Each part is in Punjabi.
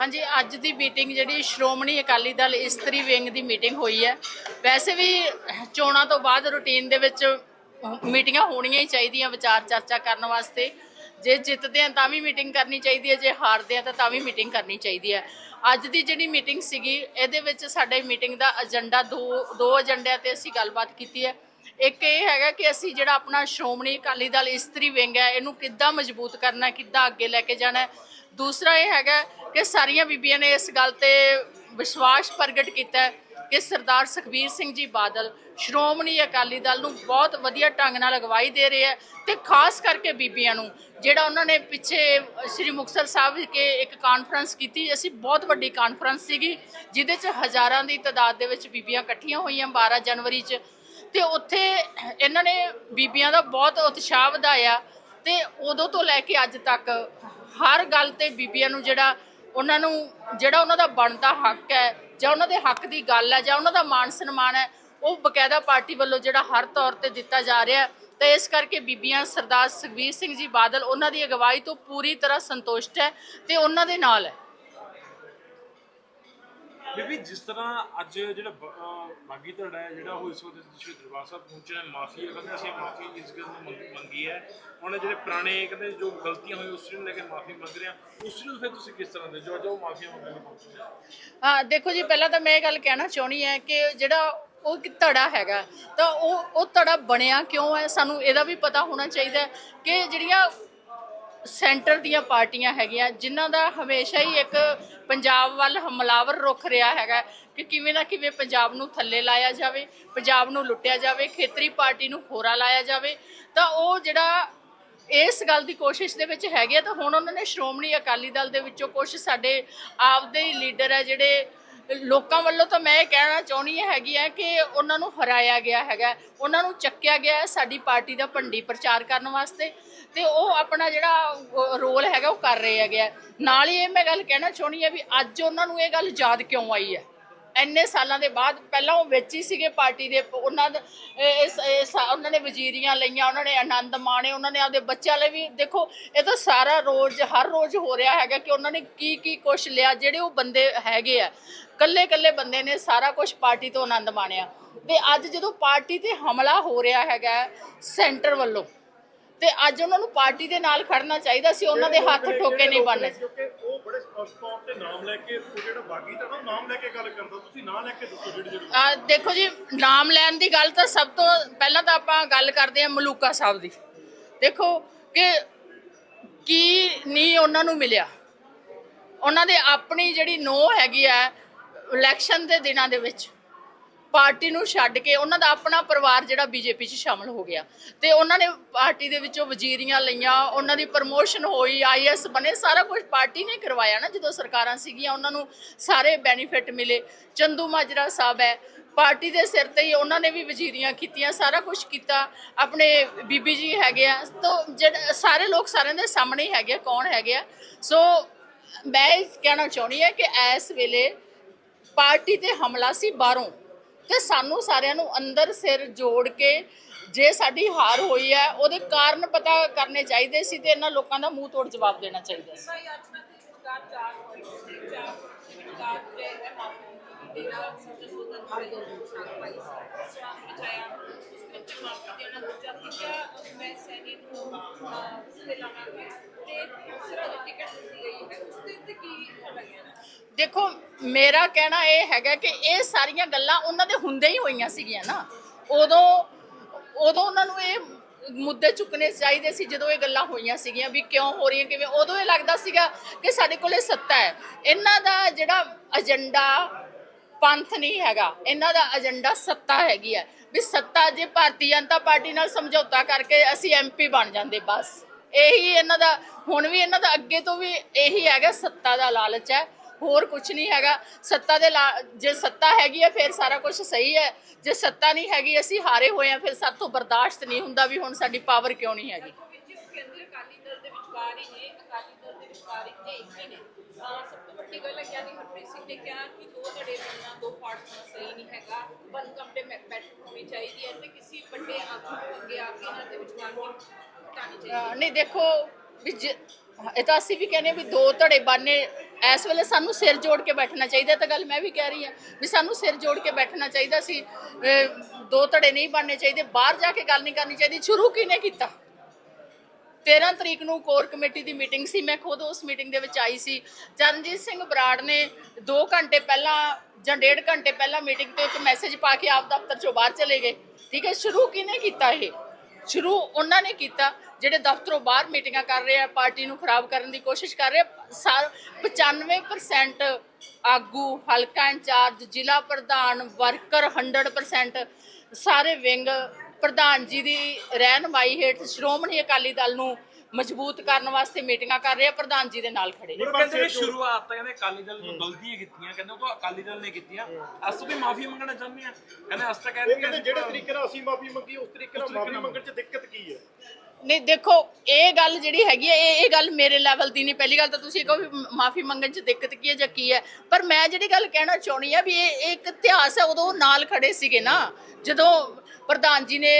ਹਾਂਜੀ, ਅੱਜ ਦੀ ਮੀਟਿੰਗ ਜਿਹੜੀ ਸ਼੍ਰੋਮਣੀ ਅਕਾਲੀ ਦਲ ਇਸਤਰੀ ਵਿੰਗ ਦੀ ਮੀਟਿੰਗ ਹੋਈ ਹੈ। ਵੈਸੇ ਵੀ ਚੋਣਾਂ ਤੋਂ ਬਾਅਦ ਰੁਟੀਨ ਦੇ ਵਿੱਚ ਮੀਟਿੰਗਾਂ ਹੋਣੀਆਂ ਹੀ ਚਾਹੀਦੀਆਂ ਵਿਚਾਰ ਚਰਚਾ ਕਰਨ ਵਾਸਤੇ। ਜੇ ਜਿੱਤਦੇ ਆ ਤਾਂ ਵੀ ਮੀਟਿੰਗ ਕਰਨੀ ਚਾਹੀਦੀ ਹੈ, ਜੇ ਹਾਰਦੇ ਆ ਤਾਂ ਤਾਂ ਵੀ ਮੀਟਿੰਗ ਕਰਨੀ ਚਾਹੀਦੀ ਹੈ। ਅੱਜ ਦੀ ਜਿਹੜੀ ਮੀਟਿੰਗ ਸੀਗੀ, ਇਹਦੇ ਵਿੱਚ ਸਾਡੇ ਮੀਟਿੰਗ ਦਾ ਏਜੰਡਾ ਦੋ ਦੋ ਏਜੰਡਿਆਂ ਤੇ ਅਸੀਂ ਗੱਲਬਾਤ ਕੀਤੀ ਹੈ। ਇੱਕ ਇਹ ਹੈਗਾ ਕਿ ਅਸੀਂ ਜਿਹੜਾ ਆਪਣਾ ਸ਼੍ਰੋਮਣੀ ਅਕਾਲੀ ਦਲ ਇਸਤਰੀ ਵਿੰਗ ਹੈ, ਇਹਨੂੰ ਕਿੱਦਾਂ ਮਜ਼ਬੂਤ ਕਰਨਾ ਕਿੱਦਾਂ ਅੱਗੇ ਲੈ ਕੇ ਜਾਣਾ ਦੂਸਰਾ ਇਹ ਹੈਗਾ ਕਿ ਸਾਰੀਆਂ ਬੀਬੀਆਂ ਨੇ ਇਸ ਗੱਲ ਤੇ ਵਿਸ਼ਵਾਸ ਪ੍ਰਗਟ ਕੀਤਾ ਕਿ ਸਰਦਾਰ ਸੁਖਬੀਰ ਸਿੰਘ ਜੀ ਬਾਦਲ ਸ਼੍ਰੋਮਣੀ ਅਕਾਲੀ ਦਲ ਨੂੰ ਬਹੁਤ ਵਧੀਆ ਢੰਗ ਨਾਲ ਅਗਵਾਈ ਦੇ ਰਹੇ ਹੈ ਤੇ ਖਾਸ ਕਰਕੇ ਬੀਬੀਆਂ ਨੂੰ, ਜਿਹੜਾ ਉਹਨਾਂ ਨੇ ਪਿੱਛੇ ਸ੍ਰੀ ਮੁਕਤਸਰ ਸਾਹਿਬ ਕੇ ਇੱਕ ਕਾਨਫਰੰਸ ਕੀਤੀ, ਅਸੀਂ ਬਹੁਤ ਵੱਡੀ ਕਾਨਫਰੰਸ ਸੀਗੀ, ਜਿਹਦੇ 'ਚ ਹਜ਼ਾਰਾਂ ਦੀ ਤਾਦਾਦ ਦੇ ਵਿੱਚ ਬੀਬੀਆਂ ਇਕੱਠੀਆਂ ਹੋਈਆਂ 12 ਜਨਵਰੀ 'ਚ ਤੇ ਉੱਥੇ ਇਹਨਾਂ ਨੇ ਬੀਬੀਆਂ ਦਾ ਬਹੁਤ ਉਤਸ਼ਾਹ ਵਧਾਇਆ ਤੇ ਉਦੋਂ ਤੋਂ ਲੈ ਕੇ ਅੱਜ ਤੱਕ ਹਰ ਗੱਲ ਤੇ ਬੀਬੀਆਂ ਨੂੰ ਜਿਹੜਾ ਉਹਨਾਂ ਨੂੰ ਜਿਹੜਾ ਉਹਨਾਂ ਦਾ ਬਣਦਾ ਹੱਕ ਹੈ, ਜਾਂ ਉਹਨਾਂ ਦੇ ਹੱਕ ਦੀ ਗੱਲ ਹੈ, ਜਾਂ ਉਹਨਾਂ ਦਾ ਮਾਣ ਸਨਮਾਨ ਹੈ, ਉਹ ਬਕਾਇਦਾ ਪਾਰਟੀ ਵੱਲੋਂ ਜਿਹੜਾ ਹਰ ਤੌਰ ਤੇ ਦਿੱਤਾ ਜਾ ਰਿਹਾ ਹੈ। ਤੇ ਇਸ ਕਰਕੇ ਬੀਬੀਆਂ ਸਰਦਾਰ ਸੁਖਬੀਰ ਸਿੰਘ ਜੀ ਬਾਦਲ ਉਹਨਾਂ ਦੀ ਅਗਵਾਈ ਤੋਂ ਪੂਰੀ ਤਰ੍ਹਾਂ ਸੰਤੁਸ਼ਟ ਹੈ ਤੇ ਉਹਨਾਂ ਦੇ ਨਾਲ ਹੈ। ਬੀਬੀ, ਜਿਸ ਤਰ੍ਹਾਂ ਅੱਜ ਜਿਹੜਾ ਬਾਗੀ ਧੜਾ ਹੈ, ਜਿਹੜਾ ਉਹ ਇਸ ਵਕਤ ਸ਼੍ਰੀ ਦਰਬਾਰ ਸਾਹਿਬ ਪਹੁੰਚਿਆ ਹੈ, ਕਹਿੰਦੇ ਅਸੀਂ ਮਾਫੀ ਇਸ ਗੱਲ ਨੂੰ ਮੰਗ- ਮੰਗੀ ਹੈ। ਉਹਨੇ ਜਿਹੜੇ ਪੁਰਾਣੇ, ਕਹਿੰਦੇ ਜੋ ਗਲਤੀਆਂ ਹੋਈਆਂ, ਉਸ ਨੂੰ ਲੈ ਕੇ ਮਾਫੀ ਮੰਗ ਰਹੇ ਆ ਉਸ ਨੂੰ ਫਿਰ ਤੁਸੀਂ ਕਿਸ ਤਰ੍ਹਾਂ ਦੇ ਜੋ ਜੋ ਮਾਫੀ ਮੰਗਣ ਲਈ ਪਹੁੰਚੇ ਹੋ? ਹਾਂ, ਦੇਖੋ ਜੀ, ਪਹਿਲਾਂ ਤਾਂ ਮੈਂ ਇਹ ਗੱਲ ਕਹਿਣਾ ਚਾਹੁੰਦੀ ਹਾਂ ਕਿ ਜਿਹੜਾ ਉਹ ਇੱਕ ਧੜਾ ਹੈਗਾ, ਤਾਂ ਉਹ ਉਹ ਧੜਾ ਬਣਿਆ ਕਿਉਂ ਹੈ? ਸਾਨੂੰ ਇਹਦਾ ਵੀ ਪਤਾ ਹੋਣਾ ਚਾਹੀਦਾ ਹੈ ਕਿ ਜਿਹੜੀਆਂ ਸੈਂਟਰ ਦੀਆਂ ਪਾਰਟੀਆਂ ਹੈਗੀਆਂ, ਜਿਨ੍ਹਾਂ ਦਾ ਹਮੇਸ਼ਾ ਹੀ ਇੱਕ ਪੰਜਾਬ ਵੱਲ ਹਮਲਾਵਰ ਰੁਖ ਰਿਹਾ ਹੈਗਾ ਕਿ ਕਿਵੇਂ ਨਾ ਕਿਵੇਂ ਪੰਜਾਬ ਨੂੰ ਥੱਲੇ ਲਾਇਆ ਜਾਵੇ, ਪੰਜਾਬ ਨੂੰ ਲੁੱਟਿਆ ਜਾਵੇ, ਖੇਤਰੀ ਪਾਰਟੀ ਨੂੰ ਖੋਰਾ ਲਾਇਆ ਜਾਵੇ। ਤਾਂ ਉਹ ਜਿਹੜਾ ਇਸ ਗੱਲ ਦੀ ਕੋਸ਼ਿਸ਼ ਦੇ ਵਿੱਚ ਹੈਗੇ ਆ, ਤਾਂ ਹੁਣ ਉਹਨਾਂ ਨੇ ਸ਼੍ਰੋਮਣੀ ਅਕਾਲੀ ਦਲ ਦੇ ਵਿੱਚੋਂ ਕੁਝ ਸਾਡੇ ਆਪਦੇ ਹੀ ਲੀਡਰ ਹੈ ਜਿਹੜੇ ਲੋਕਾਂ ਵੱਲੋਂ ਤਾਂ ਮੈਂ ਇਹ ਕਹਿਣਾ ਚਾਹੁੰਦੀ ਹੈਗੀ ਹੈ ਕਿ ਉਹਨਾਂ ਨੂੰ ਹਰਾਇਆ ਗਿਆ ਹੈਗਾ, ਉਹਨਾਂ ਨੂੰ ਚੱਕਿਆ ਗਿਆ ਸਾਡੀ ਪਾਰਟੀ ਦਾ ਭੰਡੀ ਪ੍ਰਚਾਰ ਕਰਨ ਵਾਸਤੇ। ਤੇ ਉਹ ਆਪਣਾ ਜਿਹੜਾ ਰੋਲ ਹੈਗਾ ਉਹ ਕਰ ਰਹੇ ਹੈਗੇ ਆ। ਨਾਲ ਹੀ ਇਹ ਮੈਂ ਗੱਲ ਕਹਿਣਾ ਚਾਹੁੰਦੀ ਹਾਂ ਵੀ ਅੱਜ ਉਹਨਾਂ ਨੂੰ ਇਹ ਗੱਲ ਯਾਦ ਕਿਉਂ ਆਈ ਹੈ ਇੰਨੇ ਸਾਲਾਂ ਦੇ ਬਾਅਦ ਪਹਿਲਾਂ ਉਹ ਵਿੱਚ ਹੀ ਸੀਗੇ ਪਾਰਟੀ ਦੇ, ਉਹਨਾਂ ਦਾ ਉਹਨਾਂ ਨੇ ਵਜ਼ੀਰੀਆਂ ਲਈਆਂ, ਉਹਨਾਂ ਨੇ ਆਨੰਦ ਮਾਣੇ, ਉਹਨਾਂ ਨੇ ਆਪਦੇ ਬੱਚਿਆਂ ਲਈ ਵੀ ਦੇਖੋ, ਇਹ ਤਾਂ ਸਾਰਾ ਰੋਜ਼, ਹਰ ਰੋਜ਼ ਹੋ ਰਿਹਾ ਹੈਗਾ ਕਿ ਉਹਨਾਂ ਨੇ ਕੀ ਕੀ ਕੁਛ ਲਿਆ, ਜਿਹੜੇ ਉਹ ਬੰਦੇ ਹੈਗੇ ਆ ਕੱਲੇ ਕੱਲੇ ਬੰਦੇ ਨੇ ਸਾਰਾ ਕੁਝ ਪਾਰਟੀ ਤੋਂ ਆਨੰਦ ਮਾਣਿਆ ਤੇ ਅੱਜ ਜਦੋਂ ਪਾਰਟੀ ਤੇ ਹਮਲਾ ਹੋ ਰਿਹਾ ਹੈਗਾ ਸੈਂਟਰ ਵੱਲੋਂ ਤੇ ਅੱਜ ਉਹਨਾਂ ਨੂੰ ਪਾਰਟੀ ਦੇ ਨਾਲ ਖੜਨਾ ਚਾਹੀਦਾ ਸੀ ਉਹਨਾਂ ਦੇ ਹੱਥ ਠੋਕੇ ਨਹੀਂ ਬਣਨੇ। ਕਿਉਂਕਿ ਉਹ ਬੜੇ ਸਪਸ਼ਟ ਤੌਰ ਤੇ ਨਾਮ ਲੈ ਕੇ ਉਹ ਜਿਹੜਾ ਬਾਗੀ ਤਾਂ ਉਹ ਨਾਮ ਲੈ ਕੇ ਗੱਲ ਕਰਦਾ ਤੁਸੀਂ ਨਾਂ ਲੈ ਕੇ ਦੱਸੋ ਜਿਹੜੀ ਜਿਹੜੀ ਆ ਦੇਖੋ ਜੀ ਨਾਮ ਲੈਣ ਦੀ ਗੱਲ ਤਾਂ ਸਭ ਤੋਂ ਪਹਿਲਾਂ ਤਾਂ ਆਪਾਂ ਗੱਲ ਕਰਦੇ ਹਾਂ ਮਲੂਕਾ ਸਾਹਿਬ ਦੀ। ਦੇਖੋ ਕਿ ਕੀ ਨਹੀਂ ਉਹਨਾਂ ਨੂੰ ਮਿਲਿਆ। ਉਹਨਾਂ ਦੇ ਆਪਣੀ ਜਿਹੜੀ ਨੋ ਹੈਗੀ ਆ ਇਲੈਕਸ਼ਨ ਦੇ ਦਿਨਾਂ ਦੇ ਵਿੱਚ। ਪਾਰਟੀ ਨੂੰ ਛੱਡ ਕੇ ਉਹਨਾਂ ਦਾ ਆਪਣਾ ਪਰਿਵਾਰ ਜਿਹੜਾ ਬੀਜੇਪੀ 'ਚ ਸ਼ਾਮਲ ਹੋ ਗਿਆ। ਤੇ ਉਹਨਾਂ ਨੇ ਪਾਰਟੀ ਦੇ ਵਿੱਚੋਂ ਵਜ਼ੀਰੀਆਂ ਲਈਆਂ ਉਹਨਾਂ ਦੀ ਪ੍ਰਮੋਸ਼ਨ ਹੋਈ ਆਈਐਸ ਬਣੇ ਸਾਰਾ ਕੁਝ ਪਾਰਟੀ ਨੇ ਕਰਵਾਇਆ ਨਾ ਜਦੋਂ ਸਰਕਾਰਾਂ ਸੀਗੀਆਂ ਉਹਨਾਂ ਨੂੰ ਸਾਰੇ ਬੈਨੀਫਿਟ ਮਿਲੇ। ਚੰਦੂ ਮਾਜਰਾ ਸਾਹਿਬ ਹੈ ਪਾਰਟੀ ਦੇ ਸਿਰ ਤੇ ਹੀ ਉਹਨਾਂ ਨੇ ਵੀ ਵਜ਼ੀਰੀਆਂ ਕੀਤੀਆਂ ਸਾਰਾ ਕੁਝ ਕੀਤਾ। ਆਪਣੇ ਬੀਬੀ ਜੀ ਹੈਗੇ ਆ ਤੋਂ ਜਿਹੜੇ ਸਾਰੇ ਲੋਕ ਸਾਰਿਆਂ ਦੇ ਸਾਹਮਣੇ ਹੀ ਹੈਗੇ ਆ, ਕੌਣ ਹੈਗੇ ਆ। ਸੋ ਮੈਂ ਇਹ ਕਹਿਣਾ ਚਾਹੁੰਦੀ ਹਾਂ ਕਿ ਇਸ ਵੇਲੇ ਪਾਰਟੀ ਤੇ ਹਮਲਾ ਸੀ ਬਾਹਰੋਂ। ਤੇ ਸਾਨੂੰ ਸਾਰਿਆਂ ਨੂੰ ਅੰਦਰ ਸਿਰ ਜੋੜ ਕੇ ਜੇ ਸਾਡੀ ਹਾਰ ਹੋਈ ਹੈ, ਉਹਦੇ ਕਾਰਨ ਪਤਾ ਕਰਨੇ ਚਾਹੀਦੇ ਸੀ ਤੇ ਇਹਨਾਂ ਲੋਕਾਂ ਦਾ ਮੂੰਹ ਤੋੜ ਜਵਾਬ ਦੇਣਾ ਚਾਹੀਦਾ ਸੀ। ਤੇ ਦੂਸਰਾ ਜੋ ਟਿਕਟ ਦਿੱਤੀ ਗਈ ਹੈ, ਉਸ ਦੇ ਉੱਤੇ ਕੀ ਲੱਗਿਆ ਦੇਖੋ, ਮੇਰਾ ਕਹਿਣਾ ਇਹ ਹੈਗਾ ਕਿ ਇਹ ਸਾਰੀਆਂ ਗੱਲਾਂ ਉਹਨਾਂ ਦੇ ਹੁੰਦੇ ਹੀ ਹੋਈਆਂ ਸੀਗੀਆਂ ਨਾ। ਉਦੋਂ ਉਦੋਂ ਉਹਨਾਂ ਨੂੰ ਇਹ ਮੁੱਦੇ ਚੁੱਕਣੇ ਚਾਹੀਦੇ ਸੀ ਜਦੋਂ ਇਹ ਗੱਲਾਂ ਹੋਈਆਂ ਸੀਗੀਆਂ ਵੀ ਕਿਉਂ ਹੋ ਰਹੀਆਂ, ਕਿਵੇਂ। ਉਦੋਂ ਇਹ ਲੱਗਦਾ ਸੀਗਾ ਕਿ ਸਾਡੇ ਕੋਲੇ ਸੱਤਾ ਹੈ। ਇਹਨਾਂ ਦਾ ਜਿਹੜਾ ਏਜੰਡਾ ਪੰਥ ਨਹੀਂ ਹੈਗਾ, ਇਹਨਾਂ ਦਾ ਏਜੰਡਾ ਸੱਤਾ ਹੈਗੀ ਹੈ। ਵੀ ਸੱਤਾ ਜੇ ਭਾਰਤੀ ਜਨਤਾ ਪਾਰਟੀ ਨਾਲ ਸਮਝੌਤਾ ਕਰਕੇ ਅਸੀਂ ਐਮਪੀ ਬਣ ਜਾਂਦੇ, ਬਸ। ਇਹੀ ਇਹਨਾਂ ਦਾ, ਹੁਣ ਵੀ ਇਹਨਾਂ ਦਾ ਅੱਗੇ ਤੋਂ ਵੀ ਇਹੀ ਹੈਗਾ, ਸੱਤਾ ਦਾ ਲਾਲਚ ਹੈ। ਹੋਰ ਕੁਝ ਨਹੀਂ ਹੈਗਾ। ਸੱਤਾ ਦੇ ਜੇ ਸੱਤਾ ਹੈਗੀ ਹੈ ਫਿਰ ਸਾਰਾ ਕੁਝ ਸਹੀ ਹੈ। ਜੇ ਸੱਤਾ ਨਹੀਂ ਹੈਗੀ ਅਸੀਂ ਹਾਰੇ ਹੋਏ ਆ ਫਿਰ ਸਾਡੇ ਤੋਂ ਬਰਦਾਸ਼ਤ ਨਹੀਂ ਹੁੰਦਾ ਵੀ ਹੁਣ ਸਾਡੀ ਪਾਵਰ ਕਿਉਂ ਨਹੀਂ ਹੈਗੀ। ਸਭ ਤੋਂ ਵੱਡੀ ਗੱਲ ਹੈ ਗਿਆਨੀ ਹਰਪ੍ਰੀਤ ਸਿੰਘ ਨੇ ਕਿਹਾ ਕਿ ਦੋ ਧੜੇ ਦੋ ਪਾਰਟ ਸਹੀ ਨਹੀਂ ਹੈਗਾ। ਵਨ ਕੰਪੇ ਬੈਠਕ ਹੋਣੀ ਚਾਹੀਦੀ ਹੈ ਤੇ ਕਿਸੇ ਵੱਡੇ ਆਗੂ ਨੂੰ ਅੱਗੇ ਆ ਕੇ ਇਹਨਾਂ ਦੇ ਵਿਚਕਾਰ ਨਹੀਂ ਹਟਾਉਣੀ ਚਾਹੀਦੀ ਅਹ ਨਹੀਂ ਦੇਖੋ ਵੀ ਇਹ ਤਾਂ ਅਸੀਂ ਵੀ ਕਹਿੰਦੇ ਵੀ ਦੋ ਧੜੇ ਬਾਨੇ ਇਸ ਵੇਲੇ ਸਾਨੂੰ ਸਿਰ ਜੋੜ ਕੇ ਬੈਠਣਾ ਚਾਹੀਦਾ ਤਾਂ ਗੱਲ ਮੈਂ ਵੀ ਕਹਿ ਰਹੀ ਹਾਂ ਵੀ ਸਾਨੂੰ ਸਿਰ ਜੋੜ ਕੇ ਬੈਠਣਾ ਚਾਹੀਦਾ ਸੀ। ਦੋ ਧੜੇ ਨਹੀਂ ਬਣਨੇ ਚਾਹੀਦੇ, ਬਾਹਰ ਜਾ ਕੇ ਗੱਲ ਨਹੀਂ ਕਰਨੀ ਚਾਹੀਦੀ। ਸ਼ੁਰੂ ਕਿਹਨੇ ਕੀਤਾ? 13 ਤਰੀਕ ਨੂੰ ਕੋਰ ਕਮੇਟੀ ਦੀ ਮੀਟਿੰਗ ਸੀ, ਮੈਂ ਖੁਦ ਉਸ ਮੀਟਿੰਗ ਦੇ ਵਿੱਚ ਆਈ ਸੀ। ਚਰਨਜੀਤ ਸਿੰਘ ਬਰਾੜ ਨੇ 2 ਘੰਟੇ ਪਹਿਲਾਂ ਜਾਂ 1.5 ਘੰਟੇ ਪਹਿਲਾਂ ਮੀਟਿੰਗ ਤੇ ਇੱਕ ਮੈਸੇਜ ਪਾ ਕੇ ਆਪ ਦਫ਼ਤਰ ਚੋਂ ਬਾਹਰ ਚਲੇ ਗਏ। ਠੀਕ ਹੈ, ਸ਼ੁਰੂ ਕਿਹਨੇ ਕੀਤਾ ਇਹ? ਸ਼ੁਰੂ ਉਹਨਾਂ ਨੇ ਕੀਤਾ, ਜਿਹੜੇ ਦਫ਼ਤਰੋਂ ਬਾਹਰ ਮੀਟਿੰਗਾਂ ਕਰ ਰਹੇ ਆ, ਪਾਰਟੀ ਨੂੰ ਖਰਾਬ ਕਰਨ ਦੀ ਕੋਸ਼ਿਸ਼ ਕਰ ਰਹੇ ਆ। ਸਾ- 95% ਆਗੂ ਹਲਕਾ ਇੰਚਾਰਜ ਜ਼ਿਲ੍ਹਾ ਪ੍ਰਧਾਨ ਵਰਕਰ 100% ਸਾਰੇ ਵਿੰਗ ਪ੍ਰਧਾਨ ਜੀ ਦੀ ਰਹਿਨਮਾਈ ਹੇਠ ਸ਼੍ਰੋਮਣੀ ਅਕਾਲੀ ਦਲ ਨੂੰ ਮਜ਼ਬੂਤ ਕਰਨ ਵਾਸਤੇ ਮੀਟਿੰਗਾਂ ਕਰ ਰਹੇ ਆ ਪ੍ਰਧਾਨ ਜੀ ਦੇ ਨਾਲ ਖੜੇ। ਉਹ ਕਹਿੰਦੇ ਵੀ ਸ਼ੁਰੂਆਤ ਤਾਂ ਕਹਿੰਦੇ ਅਕਾਲੀ ਦਲ ਤੋਂ ਗਲਤੀਆਂ ਕੀਤੀਆਂ ਕਹਿੰਦੇ ਉਹ ਤਾਂ ਅਕਾਲੀ ਦਲ ਨੇ ਕੀਤੀਆਂ। ਅਸੀਂ ਵੀ ਮਾਫੀ ਮੰਗਣਾ ਚਾਹੁੰਦੇ ਆ। ਕਹਿੰਦੇ ਅਸੀਂ ਤਾਂ ਕਹਿੰਦੇ ਜਿਹੜੇ ਤਰੀਕੇ ਨਾਲ ਅਸੀਂ ਮਾਫੀ ਮੰਗੀ ਉਸ ਤਰੀਕੇ ਨਾਲ ਮਾਫੀ ਮੰਗਣ 'ਚ ਦਿੱਕਤ ਕੀ ਹੈ? ਨਹੀਂ, ਦੇਖੋ, ਇਹ ਗੱਲ ਜਿਹੜੀ ਹੈਗੀ ਹੈ ਇਹ ਇਹ ਗੱਲ ਮੇਰੇ ਲੈਵਲ ਦੀ ਨਹੀਂ। ਪਹਿਲੀ ਗੱਲ ਤਾਂ ਤੁਸੀਂ ਕਹੋ ਵੀ ਮਾਫੀ ਮੰਗਣ ਚ ਦਿੱਕਤ ਕੀ ਹੈ ਜਾਂ ਕੀ ਹੈ? ਪਰ ਮੈਂ ਜਿਹੜੀ ਗੱਲ ਕਹਿਣਾ ਚਾਹੁੰਦੀ ਆ ਵੀ ਇਹ ਇਹ ਇੱਕ ਇਤਿਹਾਸ ਹੈ, ਉਦੋਂ ਨਾਲ ਖੜੇ ਸੀਗੇ ਨਾ। ਜਦੋਂ ਪ੍ਰਧਾਨ ਜੀ ਨੇ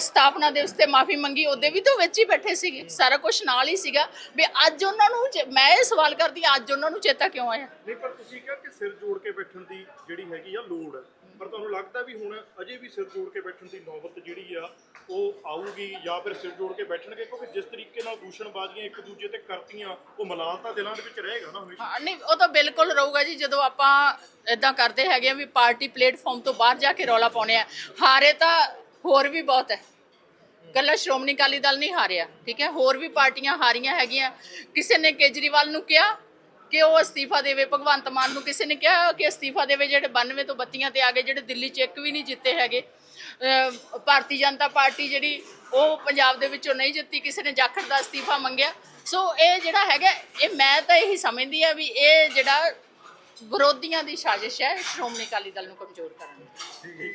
ਸਥਾਪਨਾ ਦਿਵਸ ਤੇ ਮਾਫੀ ਮੰਗੀ, ਉਹਦੇ ਵੀ ਤਾਂ ਵਿੱਚ ਹੀ ਬੈਠੇ ਸੀਗੇ। ਸਾਰਾ ਕੁਝ ਨਾਲ ਹੀ ਸੀਗਾ। ਵੀ ਅੱਜ ਉਹਨਾਂ ਨੂੰ ਮੈਂ ਇਹ ਸਵਾਲ ਕਰਦੀ ਅੱਜ ਉਹਨਾਂ ਨੂੰ ਚੇਤਾ ਕਿਉਂ ਆਇਆ? ਨਹੀਂ, ਪਰ ਤੁਸੀਂ ਕਿਹਾ ਕਿ ਸਿਰ ਜੋੜ ਕੇ ਬੈਠਣ ਦੀ ਜਿਹੜੀ ਹੈਗੀ ਆ ਲੋੜ ਹੈ। ਪਰ ਤੁਹਾਨੂੰ ਲੱਗਦਾ ਵੀ ਹੁਣ ਅਜੇ ਵੀ ਸਿਰ ਜੋੜ ਕੇ ਬੈਠਣ ਦੀ ਨੌਬਤ ਜਿਹੜੀ ਆ, ਉਹ ਆਊਗੀ ਜਾਂ ਫਿਰ ਸਿਰ ਜੋੜ ਕੇ ਬੈਠਣਗੇ? ਕਿਉਂਕਿ ਜਿਸ ਤਰੀਕੇ ਨਾਲ ਦੂਸ਼ਣਬਾਜ਼ੀਆਂ ਇੱਕ ਦੂਜੇ ਤੇ ਕਰਤੀਆਂ, ਉਹ ਮਲਾਲ ਤਾਂ ਦਿਲਾਂ ਦੇ ਵਿੱਚ ਰਹੇਗਾ ਨਾ ਹਮੇਸ਼ਾ। ਹਾਂ, ਨਹੀਂ, ਉਹ ਤਾਂ ਬਿਲਕੁਲ ਰਹੂਗਾ ਜੀ, ਜਦੋਂ ਆਪਾਂ ਇਦਾਂ ਕਰਦੇ ਹੈਗੇ ਆ ਵੀ ਪਾਰਟੀ ਪਲੇਟਫਾਰਮ ਤੋਂ ਬਾਹਰ ਜਾ ਕੇ ਰੌਲਾ ਪਾਉਣੇ ਆ। ਹਾਰੇ ਤਾਂ ਹੋਰ ਵੀ ਬਹੁਤ ਹੈ। ਕੱਲਾ ਸ਼੍ਰੋਮਣੀ ਅਕਾਲੀ ਦਲ ਨਹੀਂ ਹਾਰਿਆ, ਠੀਕ ਹੈ? ਹੋਰ ਵੀ ਪਾਰਟੀਆਂ ਹਾਰੀਆਂ ਹੈਗੀਆਂ। ਕਿਸੇ ਨੇ ਕੇਜਰੀਵਾਲ ਨੂੰ ਕਿਹਾ ਕਿ ਉਹ ਅਸਤੀਫਾ ਦੇਵੇ। ਭਗਵੰਤ ਮਾਨ ਨੂੰ ਕਿਸੇ ਨੇ ਕਿਹਾ ਕਿ ਅਸਤੀਫਾ ਦੇਵੇ, ਜਿਹੜੇ 92 ਤੋਂ 32 ਤੇ ਆ ਗਏ, ਜਿਹੜੇ ਦਿੱਲੀ ਚ ਇੱਕ ਵੀ ਨਹੀਂ ਜਿੱਤੇ ਹੈਗੇ। ਭਾਰਤੀ ਜਨਤਾ ਪਾਰਟੀ ਜਿਹੜੀ, ਉਹ ਪੰਜਾਬ ਦੇ ਵਿੱਚੋਂ ਨਹੀਂ ਜਿੱਤੀ, ਕਿਸੇ ਨੇ ਜਾਖੜ ਦਾ ਅਸਤੀਫਾ ਮੰਗਿਆ। ਸੋ ਇਹ ਜਿਹੜਾ ਹੈਗਾ, ਇਹ ਮੈਂ ਤਾਂ ਇਹੀ ਸਮਝਦੀ ਆ ਵੀ ਇਹ ਜਿਹੜਾ ਵਿਰੋਧੀਆਂ ਦੀ ਸਾਜ਼ਿਸ਼ ਹੈ, ਸ਼੍ਰੋਮਣੀ ਅਕਾਲੀ ਦਲ ਨੂੰ ਕਮਜ਼ੋਰ ਕਰਨ ਦੀ।